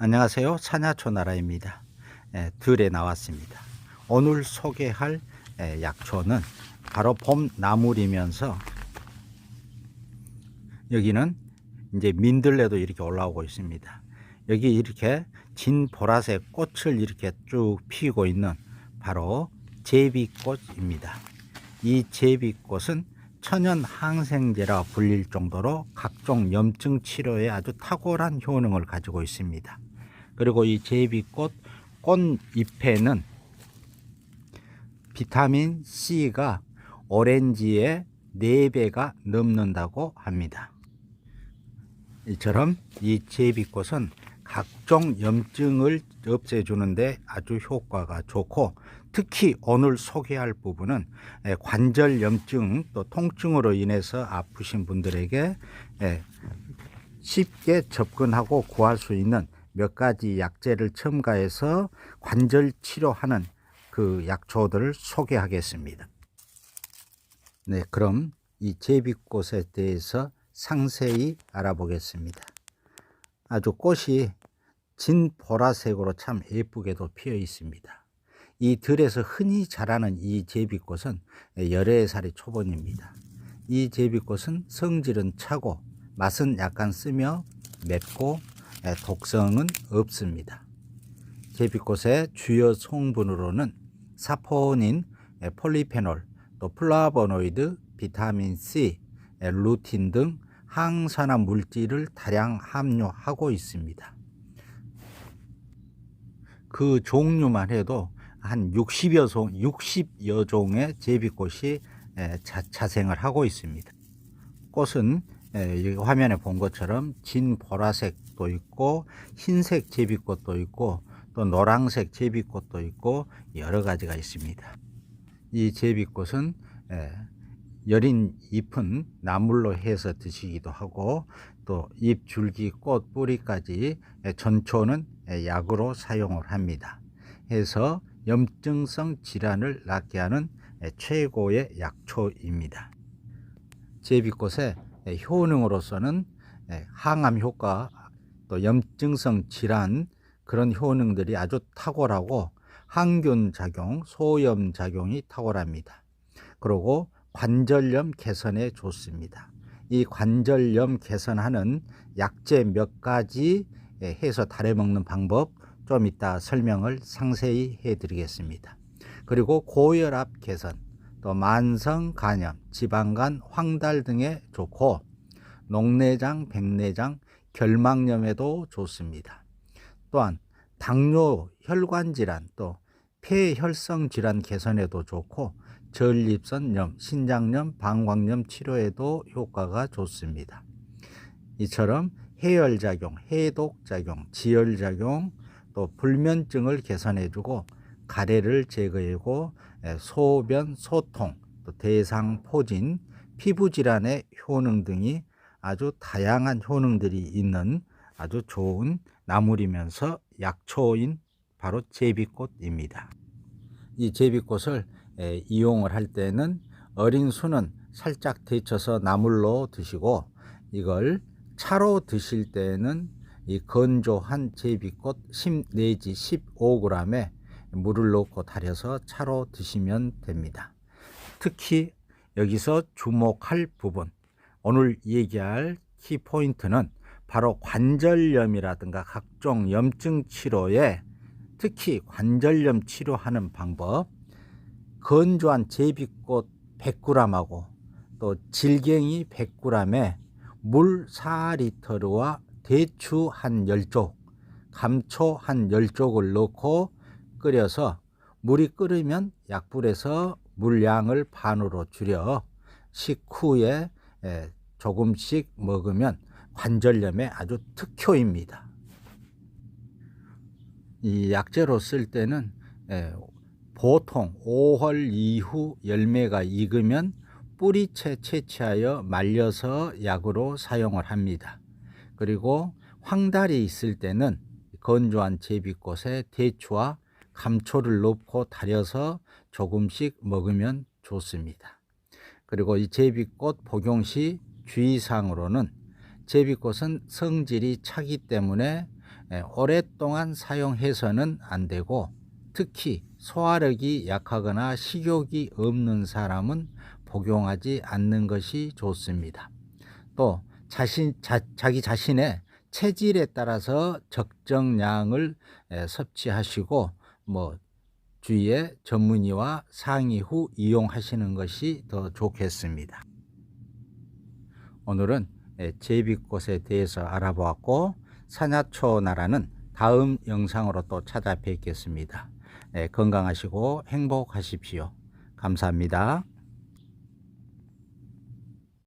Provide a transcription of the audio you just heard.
안녕하세요. 사냐초 나라입니다. 예, 들에 나왔습니다. 오늘 소개할 예, 약초는 바로 봄 나물이면서 여기는 이제 민들레도 이렇게 올라오고 있습니다. 여기 이렇게 진 보라색 꽃을 이렇게 쭉 피우고 있는 바로 제비꽃입니다. 이 제비꽃은 천연 항생제라 불릴 정도로 각종 염증 치료에 아주 탁월한 효능을 가지고 있습니다. 그리고 이 제비꽃 꽃잎에는 비타민 C가 오렌지의 4배가 넘는다고 합니다. 이처럼 이 제비꽃은 각종 염증을 없애주는데 아주 효과가 좋고 특히 오늘 소개할 부분은 에, 관절 염증 또 통증으로 인해서 아프신 분들에게 에, 쉽게 접근하고 구할 수 있는 몇 가지 약재를 첨가해서 관절 치료하는 그 약초들을 소개하겠습니다. 네, 그럼 이 제비꽃에 대해서 상세히 알아보겠습니다. 아주 꽃이 진 보라색으로 참 예쁘게도 피어 있습니다. 이 들에서 흔히 자라는 이 제비꽃은 열애 살이 초본입니다. 이 제비꽃은 성질은 차고 맛은 약간 쓰며 맵고 독성은 없습니다. 제비꽃의 주요 성분으로는 사포닌, 폴리페놀, 또 플라보노이드, 비타민 C, 루틴 등 항산화 물질을 다량 함유하고 있습니다. 그 종류만 해도 한 60여 종, 60여 종의 제비꽃이 자생을 하고 있습니다. 꽃은 에, 여기 화면에 본 것처럼 진 보라색도 있고 흰색 제비꽃도 있고 또 노란색 제비꽃도 있고 여러 가지가 있습니다. 이 제비꽃은 에, 여린 잎은 나물로 해서 드시기도 하고 또 잎, 줄기, 꽃, 뿌리까지 에, 전초는 에, 약으로 사용을 합니다. 해서 염증성 질환을 낫게 하는 에, 최고의 약초입니다. 제비꽃의 에, 효능으로서는 에, 항암 효과 또 염증성 질환 그런 효능들이 아주 탁월하고 항균 작용, 소염 작용이 탁월합니다. 그리고 관절염 개선에 좋습니다. 이 관절염 개선하는 약재 몇 가지 해서 달여 먹는 방법 좀 이따 설명을 상세히 해 드리겠습니다. 그리고 고혈압 개선, 또 만성 간염, 지방간, 황달 등에 좋고 녹내장, 백내장, 결막염에도 좋습니다. 또한 당뇨, 혈관 질환, 또 폐혈성 질환 개선에도 좋고 전립선염, 신장염, 방광염 치료에도 효과가 좋습니다. 이처럼 해열작용, 해독작용, 지혈작용, 또 불면증을 개선해주고 가래를 제거하고 소변, 소통, 또 대상 포진, 피부 질환의 효능 등이 아주 다양한 효능들이 있는 아주 좋은 나물이면서 약초인 바로 제비꽃입니다. 이 제비꽃을 에, 이용을 할 때는 어린 수는 살짝 데쳐서 나물로 드시고 이걸 차로 드실 때는 이 건조한 제비꽃 10 내지 15g에 물을 넣고 달여서 차로 드시면 됩니다. 특히 여기서 주목할 부분 오늘 얘기할 키포인트는 바로 관절염이라든가 각종 염증 치료에 특히 관절염 치료하는 방법 건조한 제비꽃 100g하고 또 질갱이 100g에 물 4리터와 대추 한 10쪽, 감초 한 10쪽을 넣고 끓여서 물이 끓으면 약불에서 물량을 반으로 줄여 식후에 조금씩 먹으면 관절염에 아주 특효입니다. 이 약재로 쓸 때는 보통 5월 이후 열매가 익으면 뿌리채 채취하여 말려서 약으로 사용을 합니다. 그리고 황달이 있을 때는 건조한 제비꽃에 대추와 감초를 넣고 달여서 조금씩 먹으면 좋습니다. 그리고 이 제비꽃 복용 시 주의사항으로는 제비꽃은 성질이 차기 때문에 예, 오랫동안 사용해서는 안 되고 특히 소화력이 약하거나 식욕이 없는 사람은 복용하지 않는 것이 좋습니다. 또 자신 자, 자기 자신의 체질에 따라서 적정량을 에, 섭취하시고 뭐 주위에 전문의와 상의 후 이용하시는 것이 더 좋겠습니다. 오늘은 에, 제비꽃에 대해서 알아보았고 사냐초 나라는 다음 영상으로 또 찾아뵙겠습니다. 에, 건강하시고 행복하십시오. 감사합니다.